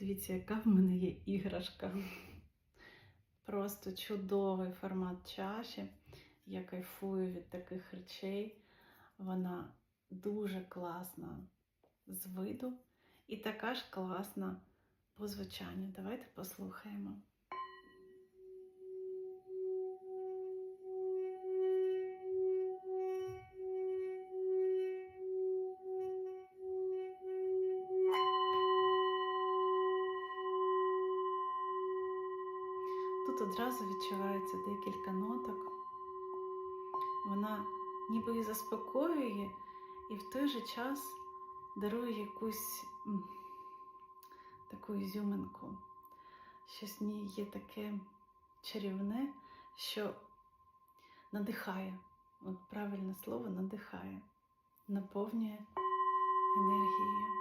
Дивіться, яка в мене є іграшка. Просто чудовий формат чаші. Я кайфую від таких речей. Вона дуже класна з виду і така ж класна по звучанню. Давайте послухаємо. Тут одразу відчувається декілька ноток. Вона ніби і заспокоює, і в той же час дарує якусь таку ізюминку. Щось в ній є таке чарівне, що надихає. От правильне слово надихає, наповнює енергією.